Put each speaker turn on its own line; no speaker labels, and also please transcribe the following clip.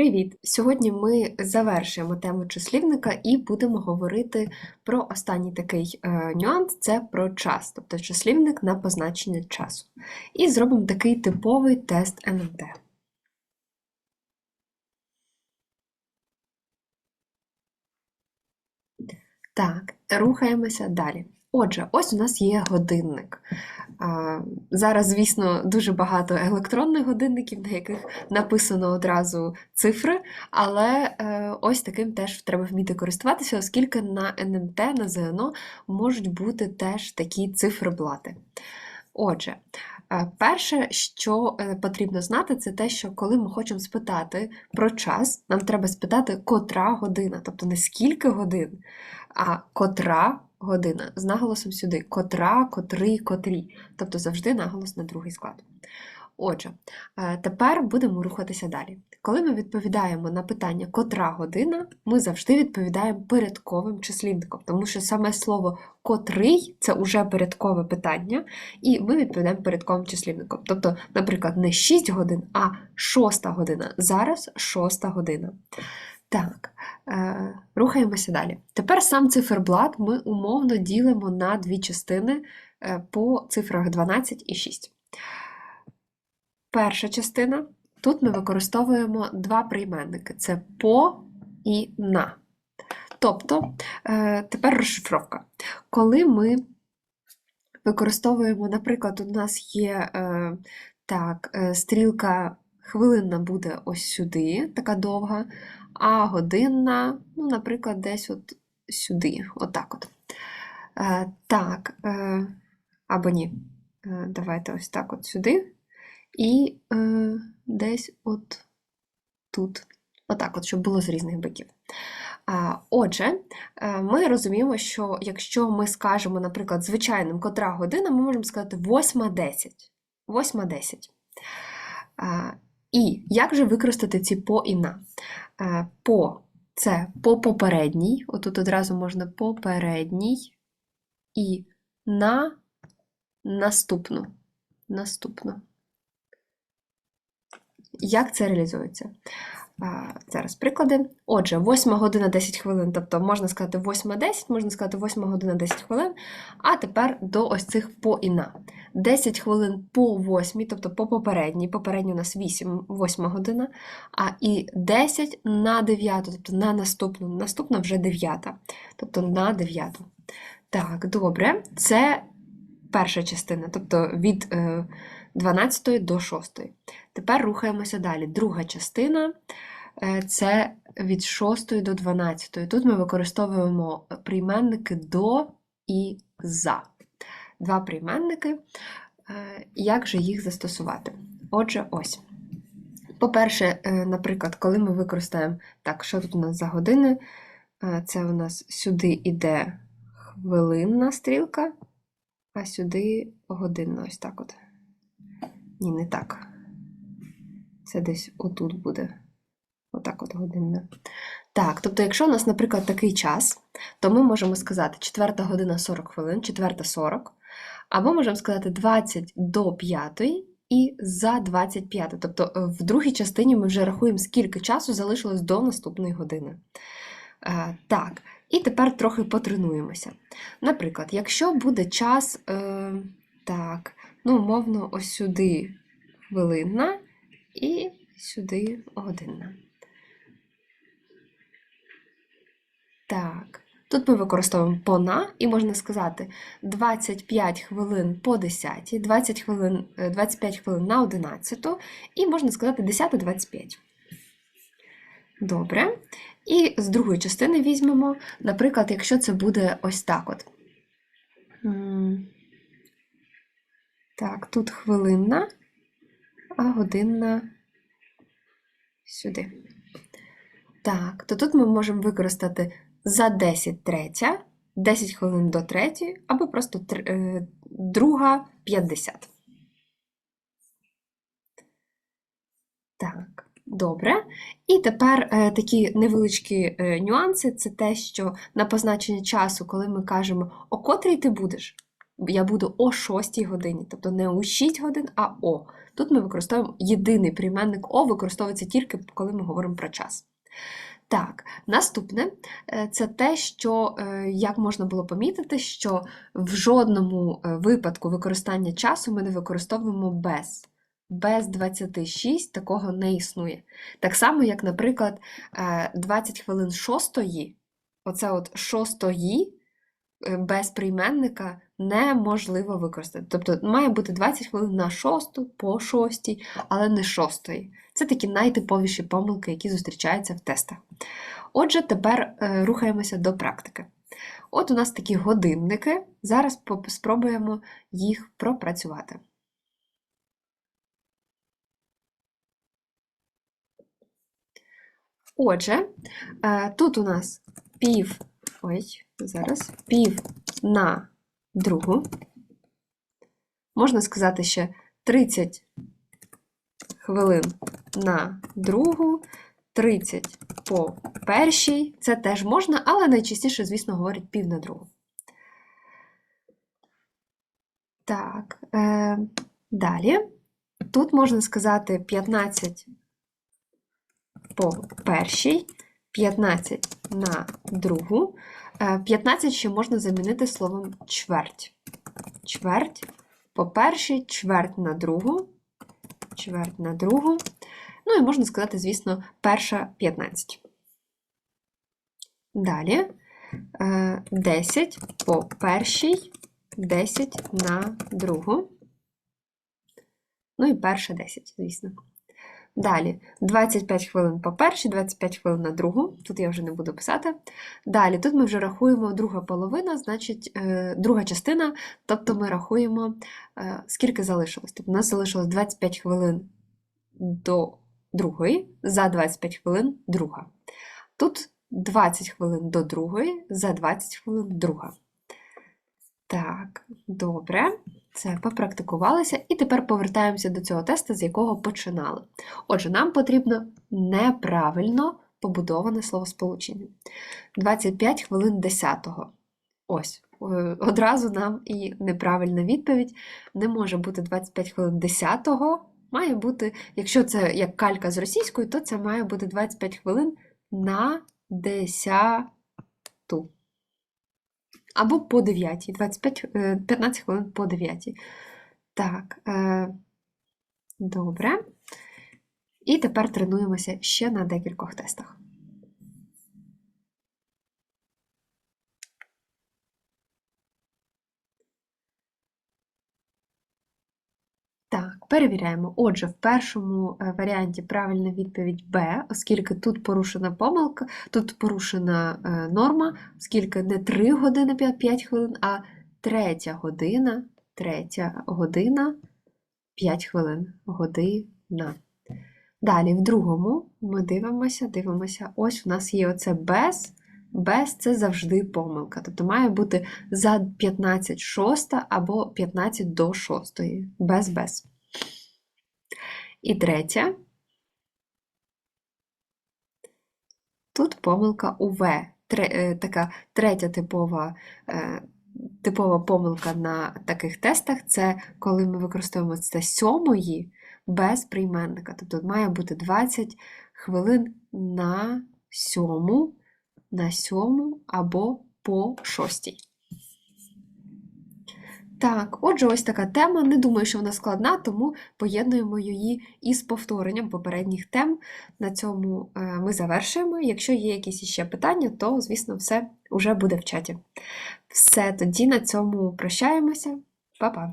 Привіт! Сьогодні ми завершуємо тему числівника і будемо говорити про останній такий е, нюанс це про час, тобто числівник на позначення часу. І зробимо такий типовий тест НМТ. Так, рухаємося далі. Отже, ось у нас є годинник. Зараз, звісно, дуже багато електронних годинників, на яких написано одразу цифри, але е, ось таким теж треба вміти користуватися, оскільки на НМТ, на ЗНО можуть бути теж такі циферблати. Отже, е, перше, що е, потрібно знати, це те, що коли ми хочемо спитати про час, нам треба спитати, котра година, тобто не скільки годин, а котра година з наголосом сюди котра, котрий, котрі, тобто завжди наголос на другий склад. Отже, е, тепер будемо рухатися далі. Коли ми відповідаємо на питання котра година, ми завжди відповідаємо передковим числівником, тому що саме слово котрий це уже передкове питання, і ми відповідаємо передковим числівником. Тобто, наприклад, не 6 годин, а 6 година. Зараз 6 година. Так, е, рухаємося далі. Тепер сам циферблат ми умовно ділимо на дві частини е, по цифрах 12 і 6. Перша частина тут ми використовуємо два прийменники: це по і на. Тобто, е, тепер розшифровка. Коли ми використовуємо, наприклад, у нас є е, так, е, стрілка хвилинна буде ось сюди, така довга а годинна, ну, наприклад, десь от сюди, отак от. Е, Так, е, або ні. Е, Давайте ось так от сюди. І е, десь от тут. Отак, от, щоб було з різних боків. Отже, е, ми розуміємо, що якщо ми скажемо, наприклад, звичайним котра година, ми можемо сказати 8.10. 8.10. І як же використати ці по і на? Е, по це по попередній, отут одразу можна попередній, і на наступну. наступну. Як це реалізується? Зараз приклади. Отже, 8 година 10 хвилин, тобто можна сказати 8.10, можна сказати 8 година 10 хвилин, а тепер до ось цих по і на. 10 хвилин по 8, тобто по попередній, попередній у нас 8, 8 година, а і 10 на 9, тобто на наступну, наступна вже 9, тобто на 9. Так, добре, це перша частина, тобто від 12 е, до 6. Тепер рухаємося далі. Друга частина. Е, це від 6 до 12. Тут ми використовуємо прийменники до і за. Два прийменники. Е, як же їх застосувати? Отже, ось. По-перше, е, наприклад, коли ми використаємо, так, що тут у нас за години? Це у нас сюди йде хвилинна стрілка, а сюди годинна ось так от. Ні, не так. Це десь отут буде. Отак от годинна. Так, тобто, якщо у нас, наприклад, такий час, то ми можемо сказати 4 година 40 хвилин, 4 40, або можемо сказати 20 до 5 і за 25. Тобто е, в другій частині ми вже рахуємо, скільки часу залишилось до наступної години. Е, так, і тепер трохи потренуємося. Наприклад, якщо буде час, е, так, ну, умовно, ось сюди хвилинна і сюди годинна. Так, тут ми використовуємо пона, і можна сказати 25 хвилин по 10, 20 хвилин, 25 е, хвилин на 11, і можна сказати 10-25. Добре. І з другої частини візьмемо, наприклад, якщо це буде ось так от. Так, тут хвилинна, а годинна сюди. Так, то тут ми можемо використати за 10 третя, 10 хвилин до третьої, або просто е, друга 50. Так, добре. І тепер е, такі невеличкі е, нюанси це те, що на позначення часу, коли ми кажемо, о котрій ти будеш, я буду о 6 годині, тобто не у 6 годин, а о. Тут ми використовуємо єдиний прийменник О, використовується тільки коли ми говоримо про час. Так, наступне е, це те, що, е, як можна було помітити, що в жодному е, випадку використання часу ми не використовуємо без. Без 26 такого не існує. Так само, як, наприклад, 20 хвилин шостої, оце от шостої без прийменника неможливо використати. Тобто має бути 20 хвилин на шосту, по шостій, але не шостої. Це такі найтиповіші помилки, які зустрічаються в тестах. Отже, тепер е, рухаємося до практики. От у нас такі годинники. Зараз спробуємо їх пропрацювати. Отже, е, тут у нас пів, ой, зараз пів на другу. Можна сказати ще 30 хвилин на другу, 30 по першій. Це теж можна, але найчастіше, звісно, говорять пів на другу. Так, е, далі. Тут можна сказати 15 по першій, 15 на другу. 15 е, ще можна замінити словом чверть. Чверть по першій, чверть на другу, чверть на другу. Ну і можна сказати, звісно, перша 15. Далі 10 е, по першій, 10 на другу. Ну і перша 10, звісно. Далі 25 хвилин по першій, 25 хвилин на другу, тут я вже не буду писати. Далі, тут ми вже рахуємо друга половина, значить, е, друга частина, тобто ми рахуємо, е, скільки залишилось. Тобто у нас залишилось 25 хвилин до другої, за 25 хвилин друга. Тут 20 хвилин до другої, за 20 хвилин друга. Так, добре. Це попрактикувалися, і тепер повертаємося до цього тесту, з якого починали. Отже, нам потрібно неправильно побудоване словосполучення. 25 хвилин 10-го. Ось, е, одразу нам і неправильна відповідь. Не може бути 25 хвилин 10-го. Має бути, якщо це як калька з російською, то це має бути 25 хвилин на 10-ту. Або по 9, 25, 15 хвилин по 9. Так, е, добре. І тепер тренуємося ще на декількох тестах. Так, перевіряємо. Отже, в першому е, варіанті правильна відповідь Б, оскільки тут порушена помилка, тут порушена е, норма, оскільки не 3 години 5 хвилин, а 3 година, 3 година 5 хвилин. Година. Далі, в другому ми дивимося, дивимося, ось у нас є оце без. Без це завжди помилка. Тобто має бути за 15 шоста або 15 до шостої. Без без. І третє. Тут помилка у В. Тре, така третя типова е, типова помилка на таких тестах це коли ми використовуємо це сьомої без прийменника. Тобто має бути 20 хвилин на сьому на сьому або по шостій. Так, отже, ось така тема. Не думаю, що вона складна, тому поєднуємо її із повторенням попередніх тем. На цьому е, ми завершуємо. Якщо є якісь ще питання, то, звісно, все вже буде в чаті. Все, тоді на цьому прощаємося. Па-па!